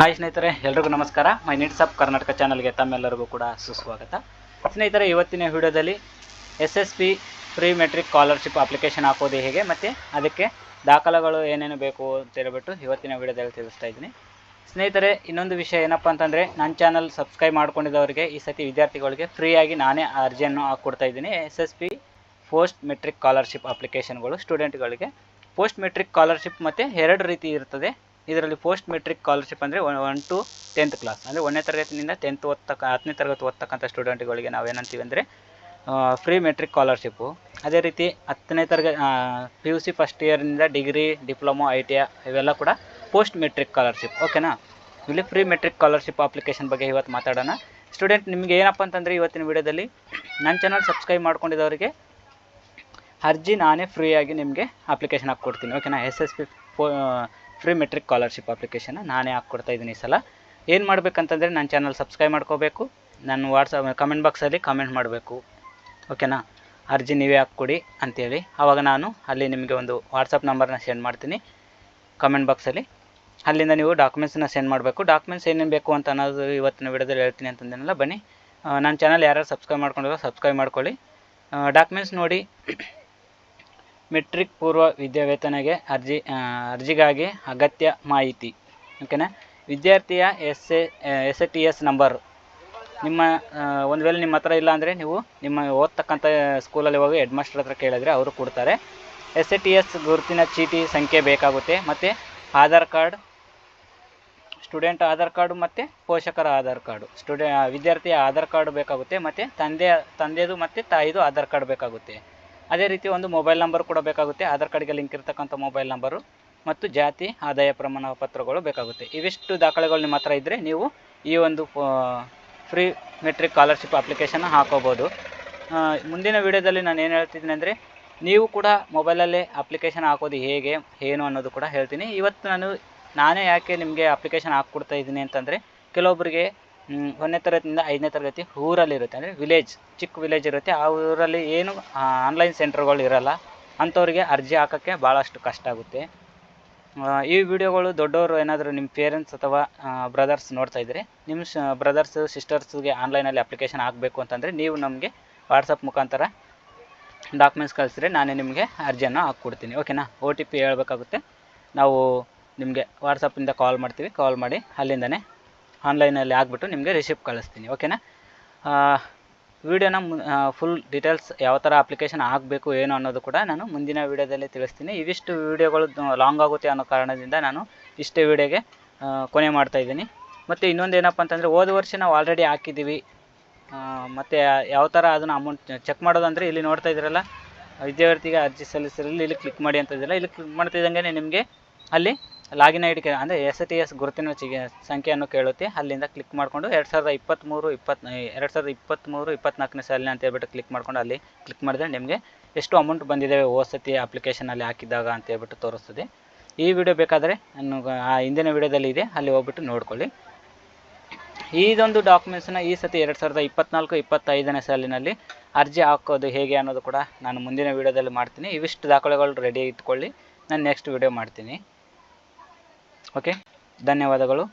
Hi ಸ್ನೇಹಿತರೆ, ಎಲ್ರಿಗೂ ನಮಸ್ಕಾರ. ಮೈ ನೀಟ್ಸ್ ಆಫ್ ಕರ್ನಾಟಕ ಚಾನಲ್ಗೆ ತಮ್ಮೆಲ್ಲರಿಗೂ ಕೂಡ ಸುಸ್ವಾಗತ. ಸ್ನೇಹಿತರೆ, ಇವತ್ತಿನ ವಿಡಿಯೋದಲ್ಲಿ S S P pre matric scholarship application ಹಾಕೋದು ಹೇಗೆ, ಮತ್ತು ಅದಕ್ಕೆ ದಾಖಲೆಗಳು ಏನೇನು ಬೇಕು ಅಂತ ಹೇಳ್ಬಿಟ್ಟು ಇವತ್ತಿನ ವಿಡಿಯೋದಲ್ಲಿ ತಿಳಿಸ್ತಾ ಇದ್ದೀನಿ. ಸ್ನೇಹಿತರೆ, ಇನ್ನೊಂದು ವಿಷಯ ಏನಪ್ಪ ಅಂತಂದರೆ ನನ್ನ ಚಾನಲ್ ಸಬ್ಸ್ಕ್ರೈಬ್ ಮಾಡ್ಕೊಂಡಿದ್ದವರಿಗೆ ಈ ಸತಿ ವಿದ್ಯಾರ್ಥಿಗಳಿಗೆ ಫ್ರೀಯಾಗಿ ನಾನೇ ಅರ್ಜಿಯನ್ನು ಹಾಕ್ಕೊಡ್ತಾ ಇದ್ದೀನಿ. S S P post metric scholarship ಅಪ್ಲಿಕೇಶನ್ಗಳು ಸ್ಟೂಡೆಂಟ್ಗಳಿಗೆ. ಪೋಸ್ಟ್ ಮೆಟ್ರಿಕ್ ಸ್ಕಾಲರ್ಶಿಪ್ ಮತ್ತು ಎರಡು ರೀತಿ ಇರ್ತದೆ. ಇದರಲ್ಲಿ ಪೋಸ್ಟ್ ಮೆಟ್ರಿಕ್ ಸ್ಕಾಲರ್ಶಿಪ್ ಅಂದರೆ ಒನ್ ಟು ಟೆಂತ್ ಕ್ಲಾಸ್ ಅಂದರೆ ಒಂದನೇ ತರಗತಿಯಿಂದ ಟೆಂತ್ ಓದ್ತಕ್ಕ, ಹತ್ತನೇ ತರಗತಿ ಓದ್ತಕ್ಕಂಥ ಸ್ಟೂಡೆಂಟ್ಗಳಿಗೆ ನಾವೇನಂತೀವಿ ಅಂದರೆ ಫ್ರೀ ಮೆಟ್ರಿಕ್ ಸ್ಕಾಲರ್ಶಿಪ್ಪು ಅದೇ ರೀತಿ ಹತ್ತನೇ ತರಗತಿ P U C first ಇಯರ್ನಿಂದ degree diploma I T I ಇವೆಲ್ಲ ಕೂಡ ಪೋಸ್ಟ್ ಮೆಟ್ರಿಕ್ ಸ್ಕಾಲರ್ಶಿಪ್ ಓಕೆನಾ ಇಲ್ಲಿ ಫ್ರೀ ಮೆಟ್ರಿಕ್ ಸ್ಕಾಲರ್ಶಿಪ್ ಅಪ್ಲಿಕೇಶನ್ ಬಗ್ಗೆ ಇವತ್ತು ಮಾತಾಡೋಣ. ಸ್ಟೂಡೆಂಟ್ ನಿಮಗೆ ಏನಪ್ಪ ಅಂತಂದರೆ ಇವತ್ತಿನ ವಿಡಿಯೋದಲ್ಲಿ ನನ್ನ ಚಾನಲ್ ಸಬ್ಸ್ಕ್ರೈಬ್ ಮಾಡ್ಕೊಂಡಿದ್ದವರಿಗೆ ಅರ್ಜಿ ನಾನೇ ಫ್ರೀಯಾಗಿ ನಿಮಗೆ ಅಪ್ಲಿಕೇಶನ್ ಹಾಕ್ಕೊಡ್ತೀನಿ. ಓಕೆನಾ S S P free metric scholarship application ನಾನೇ ಹಾಕ್ಕೊಡ್ತಾ ಇದ್ದೀನಿ ಈ ಸಲ. ಏನು ಮಾಡಬೇಕಂತಂದರೆ ನನ್ನ ಚಾನಲ್ ಸಬ್ಸ್ಕ್ರೈಬ್ ಮಾಡ್ಕೋಬೇಕು. ನನ್ನ ವಾಟ್ಸಪ್ ಕಮೆಂಟ್ ಬಾಕ್ಸಲ್ಲಿ ಕಮೆಂಟ್ ಮಾಡಬೇಕು. ಓಕೆನಾ ಅರ್ಜಿ ನೀವೇ ಹಾಕ್ಕೊಡಿ ಅಂತೇಳಿ. ಆವಾಗ ನಾನು ಅಲ್ಲಿ ನಿಮಗೆ ಒಂದು ವಾಟ್ಸಪ್ ನಂಬರ್ನ ಸೆಂಡ್ ಮಾಡ್ತೀನಿ. ಕಮೆಂಟ್ ಬಾಕ್ಸಲ್ಲಿ ಅಲ್ಲಿಂದ ನೀವು ಡಾಕ್ಯುಮೆಂಟ್ಸನ್ನ ಸೆಂಡ್ ಮಾಡಬೇಕು. ಡಾಕ್ಯುಮೆಂಟ್ಸ್ ಏನೇನು ಬೇಕು ಅಂತ ಅನ್ನೋದು ಇವತ್ತಿನ ವಿಡಿಯೋದಲ್ಲಿ ಹೇಳ್ತೀನಿ ಅಂತಂದೇನಲ್ಲ, ಬನ್ನಿ. ನನ್ನ ಚಾನಲ್ ಯಾರ್ಯಾರು ಸಬ್ಸ್ಕ್ರೈಬ್ ಮಾಡ್ಕೊಂಡಿರೋ ಸಬ್ಸ್ಕ್ರೈಬ್ ಮಾಡ್ಕೊಳ್ಳಿ. ಡಾಕ್ಯುಮೆಂಟ್ಸ್ ನೋಡಿ ಮೆಟ್ರಿಕ್ ಪೂರ್ವ ವಿದ್ಯಾವೇತನಗೆ ಅರ್ಜಿ ಅರ್ಜಿಗಾಗಿ ಅಗತ್ಯ ಮಾಹಿತಿ, ಓಕೆನಾ? ವಿದ್ಯಾರ್ಥಿಯ S A S A T S number. ನಿಮ್ಮ ಒಂದು ವೇಳೆ ನಿಮ್ಮ ಹತ್ರ ಇಲ್ಲ ಅಂದರೆ ನೀವು ನಿಮ್ಮ ಓದ್ತಕ್ಕಂಥ ಸ್ಕೂಲಲ್ಲಿ ಹೋಗಿ ಹೆಡ್ ಮಾಸ್ಟರ್ ಹತ್ರ ಕೇಳಿದ್ರೆ ಅವರು ಕೊಡ್ತಾರೆ. ಎಸ್ ಎ ಟಿ ಎಸ್ ಗುರುತಿನ ಚೀಟಿ ಸಂಖ್ಯೆ ಬೇಕಾಗುತ್ತೆ, ಮತ್ತು Aadhaar card, student Aadhaar card ಮತ್ತು ಪೋಷಕರ ಆಧಾರ್ ಕಾರ್ಡು. ಸ್ಟೂಡೆ, ವಿದ್ಯಾರ್ಥಿಯ ಆಧಾರ್ ಕಾರ್ಡ್ ಬೇಕಾಗುತ್ತೆ, ಮತ್ತು ತಂದೆಯ, ತಂದೆದು ಮತ್ತು ತಾಯಿದು ಆಧಾರ್ ಕಾರ್ಡ್ ಬೇಕಾಗುತ್ತೆ. ಅದೇ ರೀತಿ ಒಂದು ಮೊಬೈಲ್ ನಂಬರ್ ಕೂಡ ಬೇಕಾಗುತ್ತೆ. ಆಧಾರ್ ಕಾರ್ಡ್ಗೆ ಲಿಂಕ್ ಇರತಕ್ಕಂಥ ಮೊಬೈಲ್ ನಂಬರು ಮತ್ತು ಜಾತಿ, ಆದಾಯ ಪ್ರಮಾಣ ಪತ್ರಗಳು ಬೇಕಾಗುತ್ತೆ. ಇವಿಷ್ಟು ದಾಖಲೆಗಳು ನಿಮ್ಮ ಹತ್ರ ಇದ್ದರೆ ನೀವು ಈ ಒಂದು ಫ್ರೀ ಮೆಟ್ರಿಕ್ ಸ್ಕಾಲರ್ಶಿಪ್ ಅಪ್ಲಿಕೇಶನ್ ಹಾಕೋಬೋದು. ಮುಂದಿನ ವಿಡಿಯೋದಲ್ಲಿ ನಾನು ಏನು ಹೇಳ್ತಿದ್ದೀನಿ ಅಂದರೆ, ನೀವು ಕೂಡ ಮೊಬೈಲಲ್ಲೇ ಅಪ್ಲಿಕೇಶನ್ ಹಾಕೋದು ಹೇಗೆ, ಏನು ಅನ್ನೋದು ಕೂಡ ಹೇಳ್ತೀನಿ. ಇವತ್ತು ನಾನು, ನಾನೇ ಯಾಕೆ ನಿಮಗೆ ಅಪ್ಲಿಕೇಶನ್ ಹಾಕ್ಕೊಡ್ತಾ ಇದ್ದೀನಿ ಅಂತಂದರೆ ಕೆಲವೊಬ್ಬರಿಗೆ ಒಂದನೇ ತರಗತಿಯಿಂದ ಐದನೇ ತರಗತಿ ಊರಲ್ಲಿರುತ್ತೆ ಅಂದರೆ ವಿಲೇಜ್ ಚಿಕ್ಕ ವಿಲೇಜ್ ಇರುತ್ತೆ. ಆ ಊರಲ್ಲಿ ಏನು ಆನ್ಲೈನ್ ಸೆಂಟರ್ಗಳು ಇರಲ್ಲ. ಅಂಥವ್ರಿಗೆ ಅರ್ಜಿ ಹಾಕೋಕ್ಕೆ ಭಾಳಷ್ಟು ಕಷ್ಟ ಆಗುತ್ತೆ. ಈ ವಿಡಿಯೋಗಳು ದೊಡ್ಡವರು ಏನಾದರೂ ನಿಮ್ಮ ಪೇರೆಂಟ್ಸ್ ಅಥವಾ ಬ್ರದರ್ಸ್ ನೋಡ್ತಾ ಇದ್ದರೆ ನಿಮ್ಮ ಶ ಬ್ರದರ್ಸು ಸಿಸ್ಟರ್ಸ್ಗೆ ಆನ್ಲೈನಲ್ಲಿ ಅಪ್ಲಿಕೇಶನ್ ಹಾಕಬೇಕು ಅಂತಂದರೆ ನೀವು ನಮಗೆ ವಾಟ್ಸಪ್ ಮುಖಾಂತರ ಡಾಕ್ಯುಮೆಂಟ್ಸ್ ಕಳಿಸಿದ್ರೆ ನಾನೇ ನಿಮಗೆ ಅರ್ಜಿಯನ್ನು ಹಾಕ್ಕೊಡ್ತೀನಿ. ಓಕೆನಾ ಒ ಟಿ ಪಿ ಹೇಳ್ಬೇಕಾಗುತ್ತೆ. ನಾವು ನಿಮಗೆ ವಾಟ್ಸಪ್ಪಿಂದ ಕಾಲ್ ಮಾಡ್ತೀವಿ. ಕಾಲ್ ಮಾಡಿ ಅಲ್ಲಿಂದನೇ ಆನ್ಲೈನಲ್ಲಿ ಹಾಕ್ಬಿಟ್ಟು ನಿಮಗೆ ರಿಸಿಪ್ಟ್ ಕಳಿಸ್ತೀನಿ ಓಕೆನಾ ವಿಡಿಯೋನ ಫುಲ್ ಡೀಟೇಲ್ಸ್ ಯಾವ ಥರ ಅಪ್ಲಿಕೇಶನ್ ಆಗಬೇಕು, ಏನು ಅನ್ನೋದು ಕೂಡ ನಾನು ಮುಂದಿನ ವಿಡಿಯೋದಲ್ಲಿ ತಿಳಿಸ್ತೀನಿ. ಇವಿಷ್ಟು ವಿಡಿಯೋಗಳು ಲಾಂಗ್ ಆಗುತ್ತೆ ಅನ್ನೋ ಕಾರಣದಿಂದ ನಾನು ಇಷ್ಟೇ ವಿಡಿಯೋಗೆ ಕೊನೆ ಮಾಡ್ತಾಯಿದ್ದೀನಿ ಮತ್ತು ಇನ್ನೊಂದು ಏನಪ್ಪ ಅಂತಂದರೆ, ಹೋದ ವರ್ಷ ನಾವು ಆಲ್ರೆಡಿ ಹಾಕಿದ್ದೀವಿ. ಮತ್ತು ಯಾವ ಥರ ಅದನ್ನು ಅಮೌಂಟ್ ಚೆಕ್ ಮಾಡೋದಂದರೆ ಇಲ್ಲಿ ನೋಡ್ತಾ ಇದ್ದೀರಲ್ಲ, ವಿದ್ಯಾರ್ಥಿಗೆ ಅರ್ಜಿ ಸಲ್ಲಿಸಿರಲ್ಲಿ ಇಲ್ಲಿ ಕ್ಲಿಕ್ ಮಾಡಿ ಅಂತ ಇದೆಯಲ್ಲ ಇಲ್ಲಿ ಕ್ಲಿಕ್ ಮಾಡ್ತಿದ್ದಂಗೆ ನಿಮಗೆ ಅಲ್ಲಿ ಲಾಗಿನ್ ಐ ಡಿ ಅಂದರೆ ಎಸ್ ಟಿ ಎಸ್ ಗುರುತಿನ ಚಿಗೆ ಸಂಖ್ಯೆಯನ್ನು ಕೇಳುತ್ತೆ. ಅಲ್ಲಿಂದ ಕ್ಲಿಕ್ ಮಾಡಿಕೊಂಡು ಎರಡು ಸಾವಿರದ ಇಪ್ಪತ್ತ್ಮೂರು ಇಪ್ಪತ್ತು ಎರಡು ಸಾವಿರದ ಇಪ್ಪತ್ತ್ಮೂರು ಇಪ್ಪತ್ತ್ನಾಲ್ಕನೇ ಸಾಲಿನ ಅಂತ ಹೇಳ್ಬಿಟ್ಟು ಕ್ಲಿಕ್ ಮಾಡ್ಕೊಂಡು ಅಲ್ಲಿ ಕ್ಲಿಕ್ ಮಾಡಿದ್ರೆ ನಿಮಗೆ ಎಷ್ಟು ಅಮೌಂಟ್ ಬಂದಿದ್ದಾವೆ ಸತಿ ಅಪ್ಲಿಕೇಶನಲ್ಲಿ ಹಾಕಿದಾಗ ಅಂತ ಹೇಳ್ಬಿಟ್ಟು ತೋರಿಸ್ತದೆ. ಈ ವಿಡಿಯೋ ಬೇಕಾದರೆ ನಾನು ಆ ಹಿಂದಿನ ವಿಡಿಯೋದಲ್ಲಿ ಇದೆ. ಅಲ್ಲಿ ಹೋಗ್ಬಿಟ್ಟು ನೋಡ್ಕೊಳ್ಳಿ. ಇದೊಂದು ಡಾಕ್ಯುಮೆಂಟ್ಸನ್ನ ಈ ಸತಿ ಎರಡು ಸಾವಿರದ ಇಪ್ಪತ್ನಾಲ್ಕು, ಇಪ್ಪತ್ತೈದನೇ ಸಾಲಿನಲ್ಲಿ ಅರ್ಜಿ ಹಾಕೋದು ಹೇಗೆ ಅನ್ನೋದು ಕೂಡ ನಾನು ಮುಂದಿನ ವಿಡಿಯೋದಲ್ಲಿ ಮಾಡ್ತೀನಿ. ಇವಿಷ್ಟು ದಾಖಲೆಗಳು ರೆಡಿ ಇಟ್ಕೊಳ್ಳಿ. ನಾನು ನೆಕ್ಸ್ಟ್ ವಿಡಿಯೋ ಮಾಡ್ತೀನಿ. ಓಕೆ ಧನ್ಯವಾದಗಳು